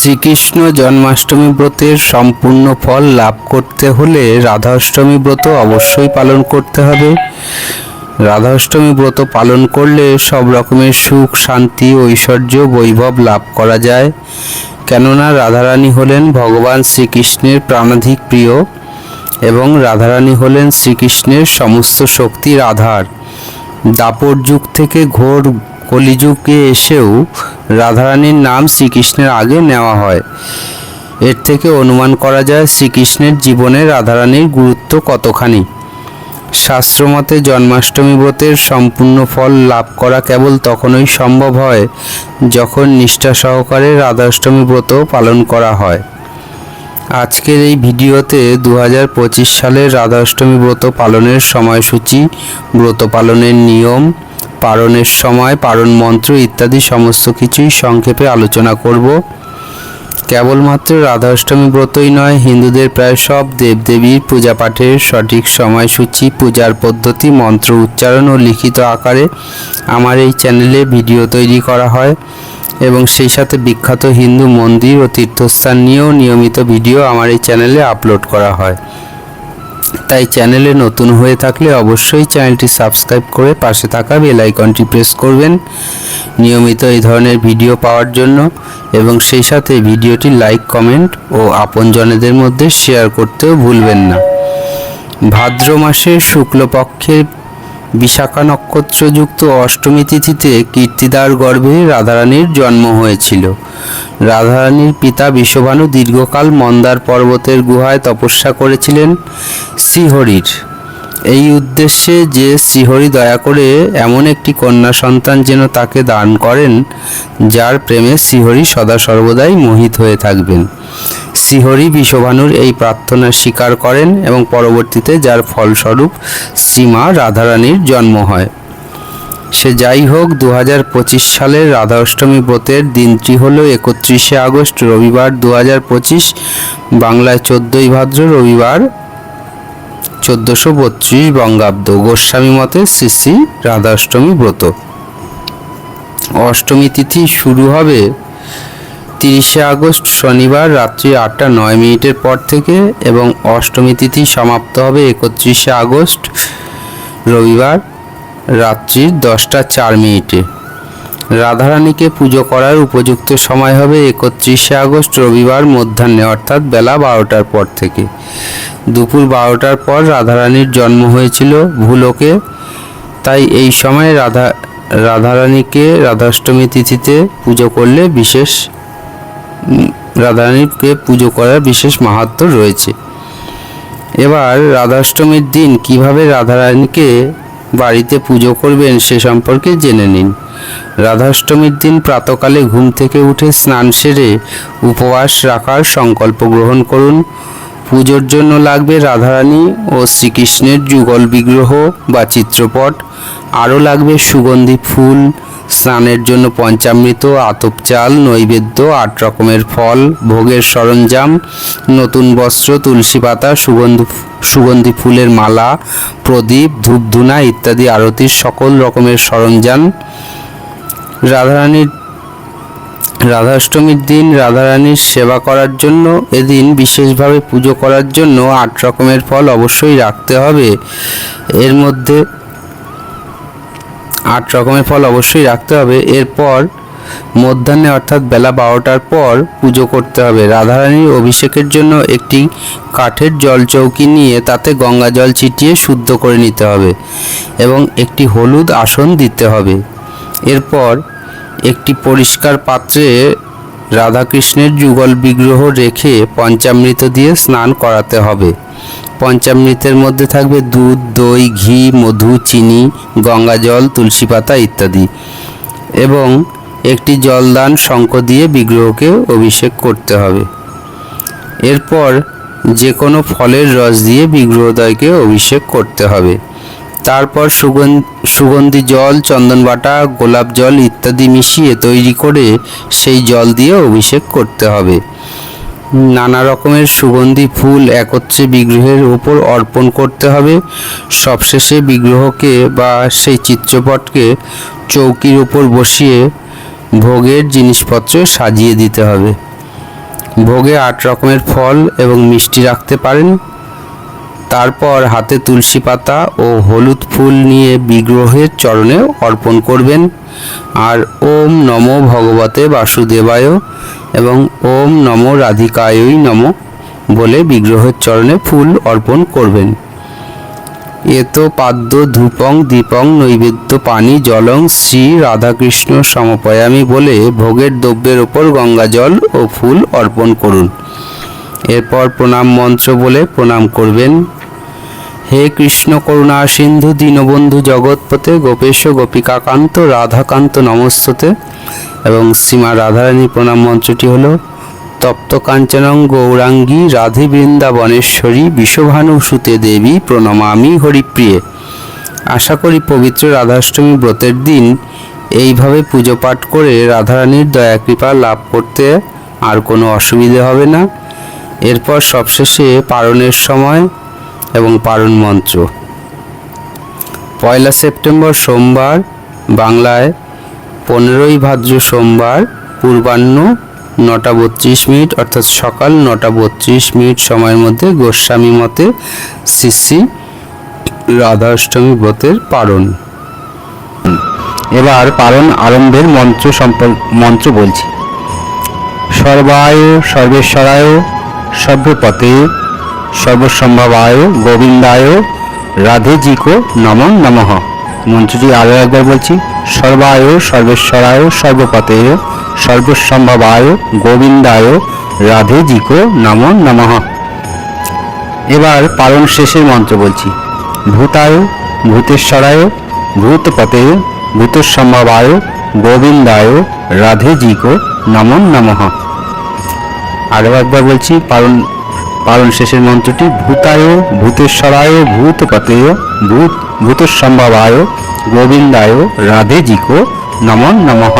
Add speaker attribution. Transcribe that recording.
Speaker 1: শ্রীকৃষ্ণ জন্মাষ্টমী ব্রতের সম্পূর্ণ ফল লাভ করতে হলে রাধাষ্টমী ব্রত অবশ্যই পালন করতে হবে। রাধাষ্টমী ব্রত পালন করলে সব রকমের সুখ, শান্তি, ঐশ্বর্য, বৈভব লাভ করা যায়। কেননা রাধারানী হলেন ভগবান শ্রীকৃষ্ণের প্রাণাধিক প্রিয় এবং রাধারানী হলেন শ্রীকৃষ্ণের সমস্ত শক্তির আধার দাপর যুগ থেকে ঘোর কলিযুগে এসেও রাধারানীর নাম শ্রীকৃষ্ণের আগে নেওয়া হয়। এর থেকে অনুমান করা যায় শ্রীকৃষ্ণের জীবনে রাধারানীর গুরুত্ব কতখানি। শাস্ত্রমতে জন্মাষ্টমী ব্রতের সম্পূর্ণ ফল লাভ করা কেবল তখনই সম্ভব হয় যখন নিষ্ঠা সহকারে রাধাষ্টমী ব্রত পালন করা হয়। আজকের এই ভিডিওতে দু হাজার পঁচিশ সালের রাধাষ্টমী ব্রত পালনের সময়সূচি, ব্রত পালনের নিয়ম পালনের সময় পারণ মন্ত্র ইত্যাদি সমস্ত কিছুই সংক্ষেপে আলোচনা করব। কেবলমাত্র রাধাষ্টমী ব্রতই নয়, হিন্দুদের প্রায় সব দেবদেবীর পূজা পাঠের সঠিক সময়সূচি, পূজার পদ্ধতি, মন্ত্র উচ্চারণ ও লিখিত আকারে আমার এই চ্যানেলে ভিডিও তৈরি করা হয় এবং সেই সাথে বিখ্যাত হিন্দু মন্দির ও তীর্থস্থান নিয়েও নিয়মিত ভিডিও আমার এই চ্যানেলে আপলোড করা হয়। তাই চ্যানেলে নতুন হয়ে থাকলে অবশ্যই চ্যানেলটি সাবস্ক্রাইব করে পাশে থাকা বেল আইকনটি প্রেস করবেন। নিয়মিত এই ধরনের ভিডিও পাওয়ার জন্য এবং সেই সাথে ভিডিওটি লাইক, কমেন্ট ও আপনজনেদের মধ্যে শেয়ার করতেও ভুলবেন না। ভাদ্র মাসের শুক্লপক্ষের বিশাখা নক্ষত্রযুক্ত অষ্টমী তিথিতে কীর্তিদার গর্ভে রাধারানীর জন্ম হয়েছিল। রাধারানীর পিতা বিশ্বভানু দীর্ঘকাল মন্দার পর্বতের গুহায় তপস্যা করেছিলেন শ্রীহরির। এই উদ্দেশ্যে যে শ্রীহরি দয়া করে এমন একটি কন্যা সন্তান যেন তাকে দান করেন, যার প্রেমে শ্রীহরি সদা সর্বদাই মোহিত হয়ে থাকবেন। শ্রীহরি বিশ্বভানুর এই প্রার্থনা স্বীকার করেন এবং পরবর্তীতে যার ফলস্বরূপ শ্রীমা রাধারানীর জন্ম হয়। সে যাই হোক দু হাজার পঁচিশ সালের রাধা অষ্টমী ব্রতের দিনটি হল একত্রিশে আগস্ট, রবিবার দু হাজার পঁচিশ, বাংলায় চোদ্দই ভাদ্র, রবিবার চোদ্দোশো বত্রিশ বঙ্গাব্দ। গোস্বামী মতে শ্রী শ্রী রাধাষ্টমী ব্রত। অষ্টমী তিথি শুরু হবে তিরিশে আগস্ট শনিবার রাত্রি আটটা নয় মিনিটের পর থেকে এবং অষ্টমী তিথি সমাপ্ত হবে একত্রিশে আগস্ট রবিবার রাত্রি দশটা চার মিনিটে। রাধারানীকে পুজো করার উপযুক্ত সময় হবে একত্রিশে আগস্ট রবিবার মধ্যাহ্নে, অর্থাৎ বেলা বারোটার পর থেকে। দুপুর বারোটার পর রাধারানীর জন্ম হয়েছিল ভুলোকে। তাই এই সময় রাধা, রাধারানীকে রাধাষ্টমী তিথিতে পুজো করলে বিশেষ রাধারানীকে পুজো করার বিশেষ মাহাত্ম্য রয়েছে। এবার রাধাষ্টমীর দিন কীভাবে রাধারানীকে বাড়িতে পুজো করবেন সে সম্পর্কে জেনে নিন। রাধাষ্টমীর দিন প্রাতকালে ঘুম থেকে উঠে স্নান সেরে উপবাস রাখার সংকল্প গ্রহণ করুন। পুজোর জন্য লাগবে রাধারানী ও শ্রীকৃষ্ণের যুগল বিগ্রহ বা চিত্রপট। আরও লাগবে সুগন্ধি ফুল, স্নানের জন্য পঞ্চামৃত, আতপ চাল, নৈবেদ্য, আট রকমের ফল, ভোগের সরঞ্জাম, নতুন বস্ত্র, তুলসী পাতা, সুগন্ধি সুগন্ধি ফুলের মালা, প্রদীপ, ধূপধুনা ইত্যাদি আরতির সকল রকমের সরঞ্জাম। রাধারানীর, রাধাষ্টমীর দিন রাধারানীর সেবা করার জন্য, এদিন বিশেষভাবে পুজো করার জন্য আট রকমের ফল অবশ্যই রাখতে হবে। এর মধ্যে আট রকমের ফল অবশ্যই রাখতে হবে। এরপর মধ্যাহ্নে অর্থাৎ বেলা বারোটার পর পুজো করতে হবে। রাধারানীর অভিষেকের জন্য একটি কাঠের জল চৌকি নিয়ে তাতে গঙ্গা জল ছিটিয়ে শুদ্ধ করে নিতে হবে এবং একটি হলুদ আসন দিতে হবে। এরপর একটি পরিষ্কার পাত্রে রাধাকৃষ্ণের যুগল বিগ্রহ রেখে পঞ্চামৃত দিয়ে স্নান করাতে হবে। পঞ্চামৃতের মধ্যে থাকবে দুধ, দই, ঘি, মধু, চিনি, গঙ্গা জল, তুলসী পাতা ইত্যাদি। এবং একটি জলদান শঙ্খ দিয়ে বিগ্রহকে অভিষেক করতে হবে। এরপর যে কোনো ফলের রস দিয়ে বিগ্রহদয়কে অভিষেক করতে হবে। তারপর সুগন্ধি সুগন্ধি জল, চন্দন বাটা, গোলাপ জল ইত্যাদি মিশিয়ে তৈরি করে সেই জল দিয়ে অভিষেক করতে হবে। নানা রকমের সুগন্ধি ফুল একত্রে বিগ্রহের উপর অর্পণ করতে হবে। সবশেষে বিগ্রহকে বা সেই চিত্রপটকে চৌকির উপর বসিয়ে ভোগের জিনিসপত্র সাজিয়ে দিতে হবে। ভোগে আট রকমের ফল এবং মিষ্টি রাখতে পারেন। তারপর হাতে তুলসী পাতা ও হলুদ ফুল নিয়ে বিগ্রহের চরণে অর্পণ করবেন। আর ওম নমো ভগবতে বাসুদেবায় এবং ওম নমো রাধিকায়ই নম বলে বিগ্রহের চরণে ফুল অর্পণ করবেন। এত পাদ্য ধূপং দীপং নৈবেদ্য পানি জলং শ্রী রাধাকৃষ্ণ সমপয়ামি বলে ভোগের দ্রব্যের ওপর গঙ্গা জল ও ফুল অর্পণ করুন। এরপর প্রণাম মন্ত্র বলে প্রণাম করবেন। হে কৃষ্ণ করুণা সিন্ধু দীনবন্ধু জগৎপতে গোপেশ গোপিকাকান্ত রাধাকান্ত নমস্ততে। এবং শ্রীমা রাধারানী প্রণাম মন্ত্রটি হল, তপ্ত কাঞ্চনং গৌরাঙ্গী রাধে বৃন্দাবনেশ্বরী বিশ্বভানু সুতে দেবী প্রণমামি হরিপ্রিয়ে। আশা করি পবিত্র রাধাষ্টমী ব্রতের দিন এইভাবে পুজো পাঠ করে রাধারানীর দয়া কৃপা লাভ করতে আর কোনো অসুবিধে হবে না। এরপর সবশেষে পারণের সময় এবং পারণ মঞ্চ পয়লা সেপ্টেম্বর সোমবার, বাংলায় পনেরোই ভাদ্র সোমবার, পূর্বাহ্ন নটা বত্রিশ মিনিট, অর্থাৎ সকাল নটা বত্রিশ মিনিট সময়ের মধ্যে গোস্বামী মতে শ্রী শ্রী রাধা অষ্টমী ব্রতের পারণ
Speaker 2: এবার পালন আরম্ভের মন্ত্র সম্পর্ক মন্ত্র বলছি। সর্বায়, সর্বেশ্বরায়, সর্বপতে সর্বসম্ভবায় গোবিন্দায়, রাধেজিকো নম নমঃ। মন্ত্রটি আরও একবার বলছি, সর্বায়, সর্বেশ্বরায় সর্বপতে সর্বসম্ভবায় গোবিন্দায়, রাধেজিকো নম নমঃ। এবার পালন শেষের মন্ত্র বলছি, ভূতায়, ভূতেশ্বরায় ভূতপতে ভূতসম্ভবায় গোবিন্দায়, রাধেজিকো নমঃ নমঃ। আরও একবার বলছি, পালন পালন শেষের মন্ত্রটি ভূতায় ভূতেশ্বরায় ভূতপতেয় ভূত ভূতসম্ভবায় গোবিন্দায় রাধেজিকো নমঃ নমঃ।